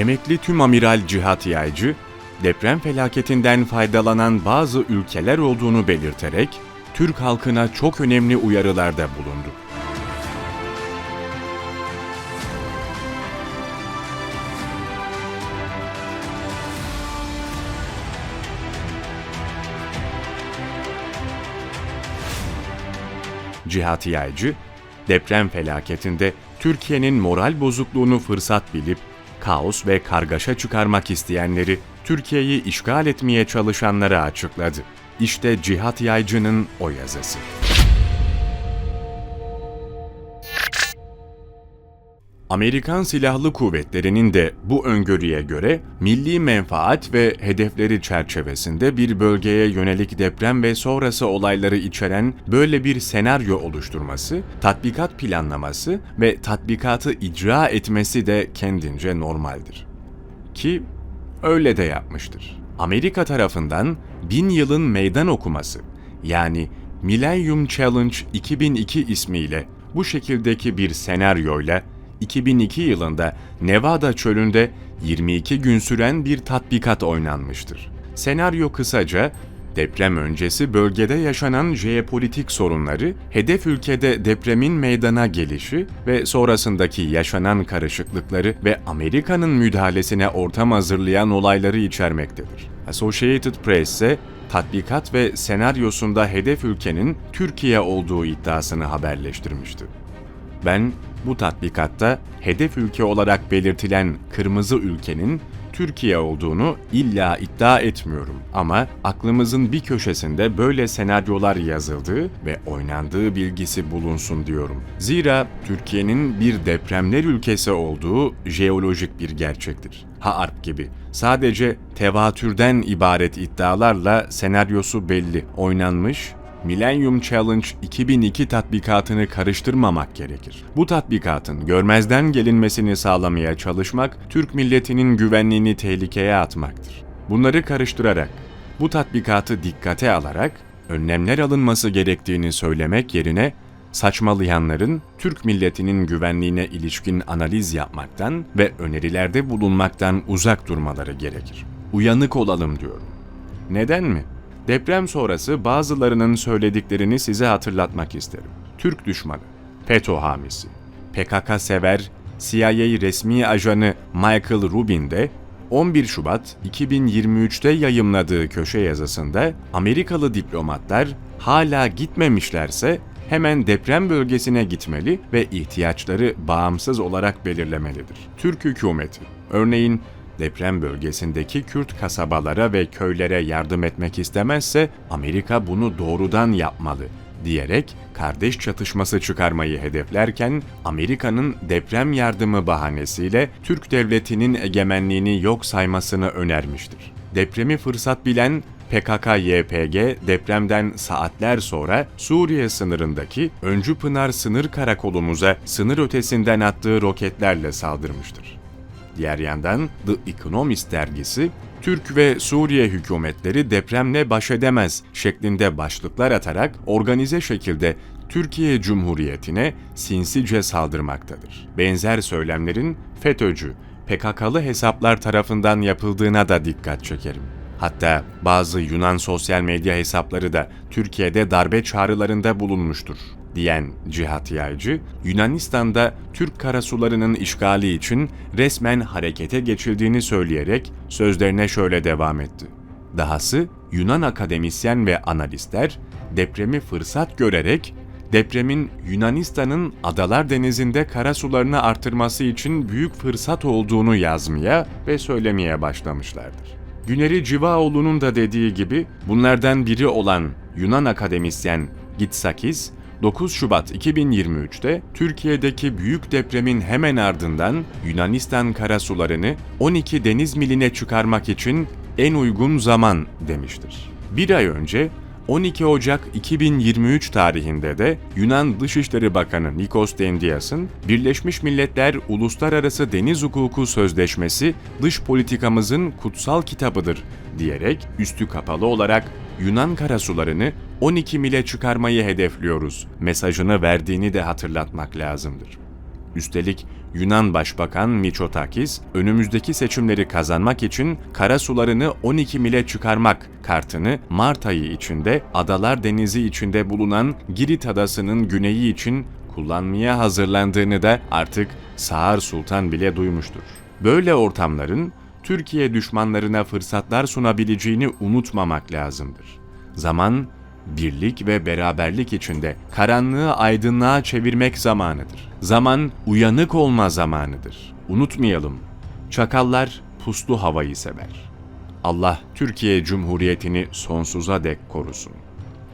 Emekli Tüm Amiral Cihat Yaycı, deprem felaketinden faydalanan bazı ülkeler olduğunu belirterek Türk halkına çok önemli uyarılarda bulundu. Cihat Yaycı, deprem felaketinde Türkiye'nin moral bozukluğunu fırsat bilip kaos ve kargaşa çıkarmak isteyenleri Türkiye'yi işgal etmeye çalışanlara açıkladı. İşte Cihat Yaycı'nın o yazısı. Amerikan Silahlı Kuvvetleri'nin de bu öngörüye göre milli menfaat ve hedefleri çerçevesinde bir bölgeye yönelik deprem ve sonrası olayları içeren böyle bir senaryo oluşturması, tatbikat planlaması ve tatbikatı icra etmesi de kendince normaldir. Ki öyle de yapmıştır. Amerika tarafından bin yılın meydan okuması yani Millennium Challenge 2002 ismiyle bu şekildeki bir senaryoyla 2002 yılında Nevada çölünde 22 gün süren bir tatbikat oynanmıştır. Senaryo kısaca deprem öncesi bölgede yaşanan jeopolitik sorunları, hedef ülkede depremin meydana gelişi ve sonrasındaki yaşanan karışıklıkları ve Amerika'nın müdahalesine ortam hazırlayan olayları içermektedir. Associated Press ise tatbikat ve senaryosunda hedef ülkenin Türkiye olduğu iddiasını haberleştirmişti. Ben bu tatbikatta hedef ülke olarak belirtilen kırmızı ülkenin Türkiye olduğunu illa iddia etmiyorum ama aklımızın bir köşesinde böyle senaryolar yazıldığı ve oynandığı bilgisi bulunsun diyorum. Zira Türkiye'nin bir depremler ülkesi olduğu jeolojik bir gerçektir. Harp gibi. Sadece tevatürden ibaret iddialarla senaryosu belli, oynanmış Millennium Challenge 2002 tatbikatını karıştırmamak gerekir. Bu tatbikatın görmezden gelinmesini sağlamaya çalışmak, Türk milletinin güvenliğini tehlikeye atmaktır. Bunları karıştırarak, bu tatbikatı dikkate alarak önlemler alınması gerektiğini söylemek yerine saçmalayanların Türk milletinin güvenliğine ilişkin analiz yapmaktan ve önerilerde bulunmaktan uzak durmaları gerekir. Uyanık olalım diyorum. Neden mi? Deprem sonrası bazılarının söylediklerini size hatırlatmak isterim. Türk düşmanı, FETÖ hamisi, PKK sever, CIA resmi ajanı Michael Rubin de 11 Şubat 2023'te yayımladığı köşe yazısında Amerikalı diplomatlar hala gitmemişlerse hemen deprem bölgesine gitmeli ve ihtiyaçları bağımsız olarak belirlemelidir. Türk hükümeti, örneğin deprem bölgesindeki Kürt kasabalara ve köylere yardım etmek istemezse Amerika bunu doğrudan yapmalı diyerek kardeş çatışması çıkarmayı hedeflerken Amerika'nın deprem yardımı bahanesiyle Türk devletinin egemenliğini yok saymasını önermiştir. Depremi fırsat bilen PKK-YPG depremden saatler sonra Suriye sınırındaki Öncü Pınar sınır karakolumuza sınır ötesinden attığı roketlerle saldırmıştır. Diğer yandan The Economist dergisi, Türk ve Suriye hükümetleri depremle baş edemez şeklinde başlıklar atarak organize şekilde Türkiye Cumhuriyeti'ne sinsice saldırmaktadır. Benzer söylemlerin FETÖ'cü, PKK'lı hesaplar tarafından yapıldığına da dikkat çekerim. Hatta bazı Yunan sosyal medya hesapları da Türkiye'de darbe çağrılarında bulunmuştur diyen Cihat Yaycı, Yunanistan'da Türk karasularının işgali için resmen harekete geçildiğini söyleyerek sözlerine şöyle devam etti. Dahası Yunan akademisyen ve analistler depremi fırsat görerek depremin Yunanistan'ın Adalar Denizi'nde karasularını artırması için büyük fırsat olduğunu yazmaya ve söylemeye başlamışlardır. Güneri Civaoğlu'nun da dediği gibi bunlardan biri olan Yunan akademisyen Gitsakis, 9 Şubat 2023'te Türkiye'deki büyük depremin hemen ardından Yunanistan karasularını 12 deniz miline çıkarmak için en uygun zaman demiştir. Bir ay önce 12 Ocak 2023 tarihinde de Yunan Dışişleri Bakanı Nikos Dendias'ın Birleşmiş Milletler Uluslararası Deniz Hukuku Sözleşmesi dış politikamızın kutsal kitabıdır diyerek üstü kapalı olarak Yunan karasularını 12 mile çıkarmayı hedefliyoruz mesajını verdiğini de hatırlatmak lazımdır. Üstelik Yunan Başbakan Mitsotakis, önümüzdeki seçimleri kazanmak için kara sularını 12 mile çıkarmak kartını Mart ayı içinde Adalar Denizi içinde bulunan Girit Adası'nın güneyi için kullanmaya hazırlandığını da artık Sağır Sultan bile duymuştur. Böyle ortamların Türkiye düşmanlarına fırsatlar sunabileceğini unutmamak lazımdır. Zaman, birlik ve beraberlik içinde karanlığı aydınlığa çevirmek zamanıdır. Zaman uyanık olma zamanıdır. Unutmayalım, çakallar puslu havayı sever. Allah Türkiye Cumhuriyeti'ni sonsuza dek korusun.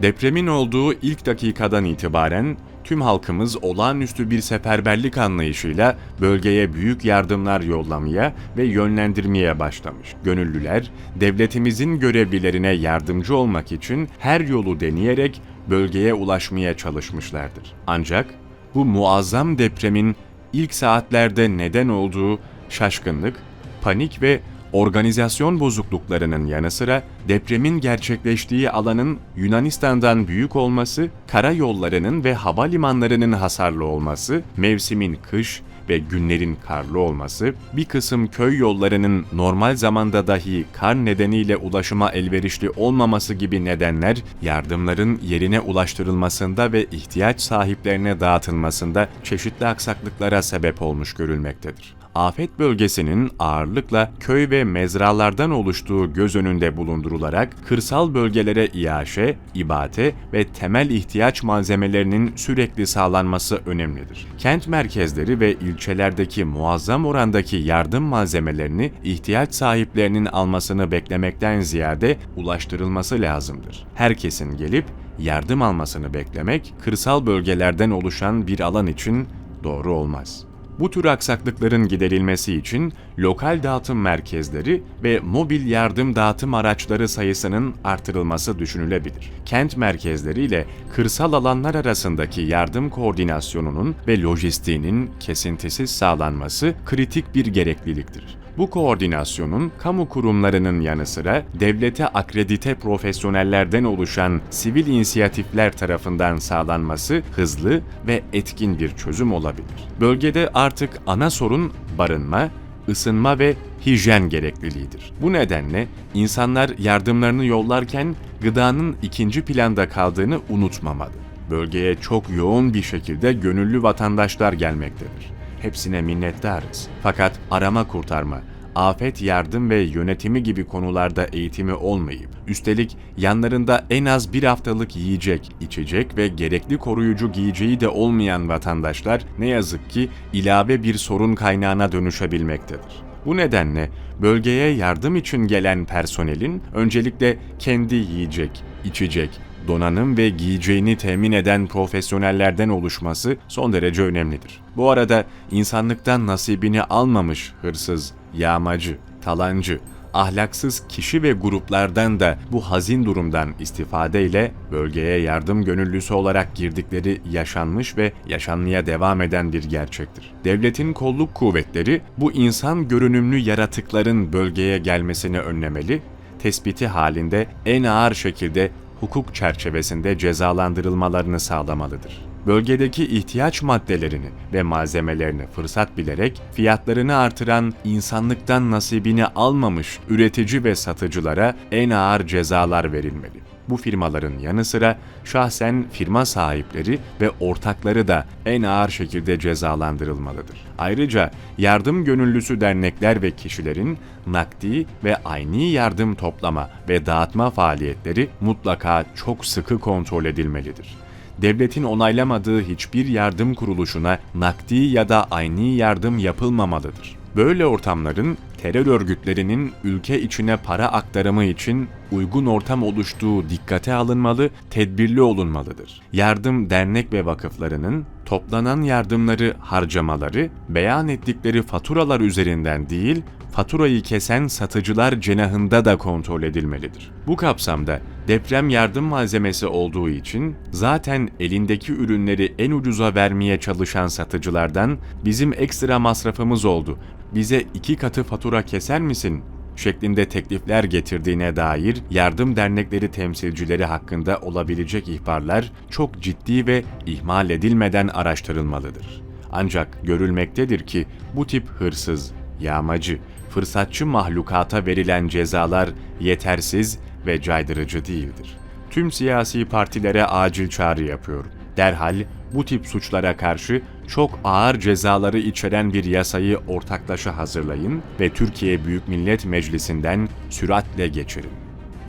Depremin olduğu ilk dakikadan itibaren tüm halkımız olağanüstü bir seferberlik anlayışıyla bölgeye büyük yardımlar yollamaya ve yönlendirmeye başlamış. Gönüllüler, devletimizin görevlilerine yardımcı olmak için her yolu deneyerek bölgeye ulaşmaya çalışmışlardır. Ancak bu muazzam depremin ilk saatlerde neden olduğu şaşkınlık, panik ve organizasyon bozukluklarının yanı sıra depremin gerçekleştiği alanın Yunanistan'dan büyük olması, karayollarının ve havalimanlarının hasarlı olması, mevsimin kış ve günlerin karlı olması, bir kısım köy yollarının normal zamanda dahi kar nedeniyle ulaşıma elverişli olmaması gibi nedenler yardımların yerine ulaştırılmasında ve ihtiyaç sahiplerine dağıtılmasında çeşitli aksaklıklara sebep olmuş görülmektedir afet bölgesinin ağırlıkla köy ve mezralardan oluştuğu göz önünde bulundurularak kırsal bölgelere iaşe, ibate ve temel ihtiyaç malzemelerinin sürekli sağlanması önemlidir. Kent merkezleri ve ilçelerdeki muazzam orandaki yardım malzemelerini ihtiyaç sahiplerinin almasını beklemekten ziyade ulaştırılması lazımdır. Herkesin gelip yardım almasını beklemek kırsal bölgelerden oluşan bir alan için doğru olmaz. Bu tür aksaklıkların giderilmesi için lokal dağıtım merkezleri ve mobil yardım dağıtım araçları sayısının artırılması düşünülebilir. Kent merkezleri ile kırsal alanlar arasındaki yardım koordinasyonunun ve lojistiğinin kesintisiz sağlanması kritik bir gerekliliktir. Bu koordinasyonun kamu kurumlarının yanı sıra devlete akredite profesyonellerden oluşan sivil inisiyatifler tarafından sağlanması hızlı ve etkin bir çözüm olabilir. Bölgede artık ana sorun barınma, ısınma ve hijyen gerekliliğidir. Bu nedenle insanlar yardımlarını yollarken gıdanın ikinci planda kaldığını unutmamalı. Bölgeye çok yoğun bir şekilde gönüllü vatandaşlar gelmektedir. Hepsine minnettarız. Fakat arama kurtarma, afet yardım ve yönetimi gibi konularda eğitimi olmayıp, üstelik yanlarında en az bir haftalık yiyecek, içecek ve gerekli koruyucu giyeceği de olmayan vatandaşlar ne yazık ki ilave bir sorun kaynağına dönüşebilmektedir. Bu nedenle bölgeye yardım için gelen personelin öncelikle kendi yiyecek, içecek, donanım ve giyeceğini temin eden profesyonellerden oluşması son derece önemlidir. Bu arada insanlıktan nasibini almamış hırsız, yağmacı, talancı, ahlaksız kişi ve gruplardan da bu hazin durumdan istifadeyle bölgeye yardım gönüllüsü olarak girdikleri yaşanmış ve yaşanmaya devam eden bir gerçektir. Devletin kolluk kuvvetleri bu insan görünümlü yaratıkların bölgeye gelmesini önlemeli, tespiti halinde en ağır şekilde hukuk çerçevesinde cezalandırılmalarını sağlamalıdır. Bölgedeki ihtiyaç maddelerini ve malzemelerini fırsat bilerek fiyatlarını artıran insanlıktan nasibini almamış üretici ve satıcılara en ağır cezalar verilmeli. Bu firmaların yanı sıra şahsen firma sahipleri ve ortakları da en ağır şekilde cezalandırılmalıdır. Ayrıca yardım gönüllüsü dernekler ve kişilerin nakdi ve ayni yardım toplama ve dağıtma faaliyetleri mutlaka çok sıkı kontrol edilmelidir devletin onaylamadığı hiçbir yardım kuruluşuna nakdi ya da ayni yardım yapılmamalıdır. Böyle ortamların terör örgütlerinin ülke içine para aktarımı için uygun ortam oluştuğu dikkate alınmalı, tedbirli olunmalıdır. Yardım dernek ve vakıflarının toplanan yardımları harcamaları beyan ettikleri faturalar üzerinden değil, faturayı kesen satıcılar cenahında da kontrol edilmelidir. Bu kapsamda deprem yardım malzemesi olduğu için zaten elindeki ürünleri en ucuza vermeye çalışan satıcılardan bizim ekstra masrafımız oldu. Bize iki katı fatura keser misin şeklinde teklifler getirdiğine dair yardım dernekleri temsilcileri hakkında olabilecek ihbarlar çok ciddi ve ihmal edilmeden araştırılmalıdır. Ancak görülmektedir ki bu tip hırsız, yağmacı, fırsatçı mahlukata verilen cezalar yetersiz ve caydırıcı değildir. Tüm siyasi partilere acil çağrı yapıyorum. Derhal bu tip suçlara karşı çok ağır cezaları içeren bir yasayı ortaklaşa hazırlayın ve Türkiye Büyük Millet Meclisi'nden süratle geçirin.